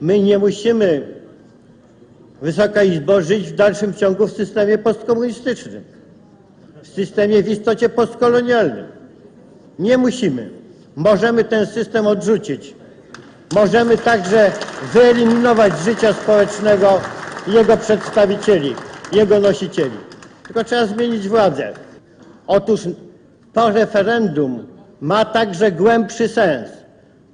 My nie musimy, Wysoka Izbo, żyć w dalszym ciągu w systemie postkomunistycznym, w systemie w istocie postkolonialnym. Nie musimy. Możemy ten system odrzucić. Możemy także wyeliminować życia społecznego jego przedstawicieli, jego nosicieli. Tylko trzeba zmienić władzę. Otóż to referendum ma także głębszy sens.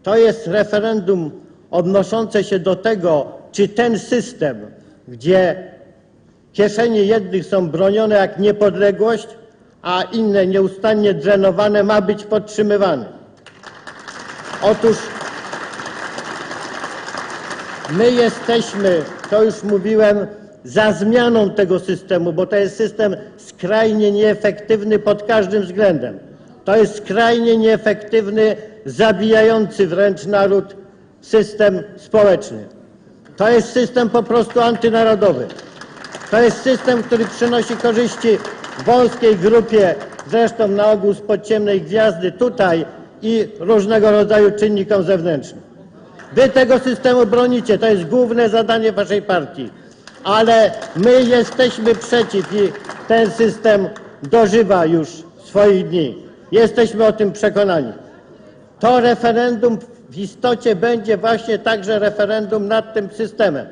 To jest referendum odnoszące się do tego, czy ten system, gdzie kieszenie jednych są bronione jak niepodległość, a inne nieustannie drenowane, ma być podtrzymywany. Otóż my jesteśmy, to już mówiłem, za zmianą tego systemu, bo to jest system skrajnie nieefektywny pod każdym względem. To jest skrajnie nieefektywny, zabijający wręcz naród system społeczny. To jest system po prostu antynarodowy. To jest system, który przynosi korzyści wąskiej grupie, zresztą na ogół z podciemnej gwiazdy tutaj i różnego rodzaju czynnikom zewnętrznym. Wy tego systemu bronicie, to jest główne zadanie waszej partii. Ale my jesteśmy przeciw i ten system dożywa już swoich dni. Jesteśmy o tym przekonani. To referendum istocie będzie właśnie także referendum nad tym systemem.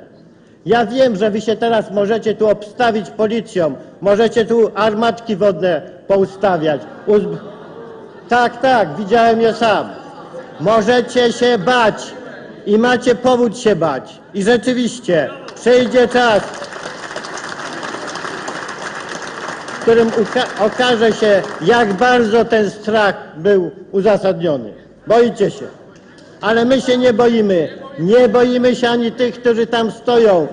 Ja wiem, że wy się teraz możecie tu obstawić policją, możecie tu armatki wodne poustawiać. Uzb- tak, tak, widziałem je sam. Możecie się bać i macie powód się bać. I rzeczywiście przyjdzie czas, w którym okaże się, jak bardzo ten strach był uzasadniony. Boicie się. Ale my się nie boimy. Nie boimy się ani tych, którzy tam stoją.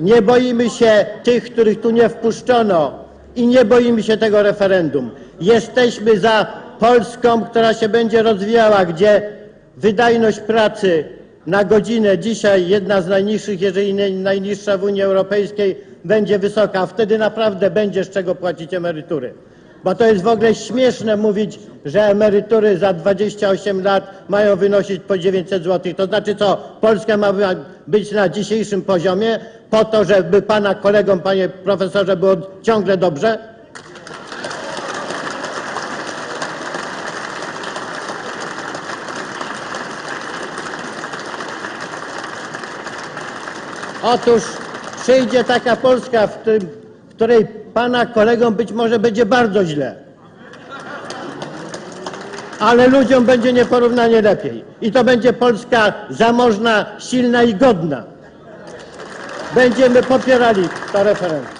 Nie boimy się tych, których tu nie wpuszczono i nie boimy się tego referendum. Jesteśmy za Polską, która się będzie rozwijała, gdzie wydajność pracy na godzinę dzisiaj jedna z najniższych, jeżeli nie najniższa w Unii Europejskiej będzie wysoka. Wtedy naprawdę będzie z czego płacić emerytury. Bo to jest w ogóle śmieszne mówić, że emerytury za 28 lat mają wynosić po 900 zł. To znaczy co, Polska ma być na dzisiejszym poziomie po to, żeby pana kolegom, panie profesorze, było ciągle dobrze? Otóż przyjdzie taka Polska, w, tym, w której pana kolegom być może będzie bardzo źle. Ale ludziom będzie nieporównanie lepiej. I to będzie Polska zamożna, silna i godna. Będziemy popierali to referendum.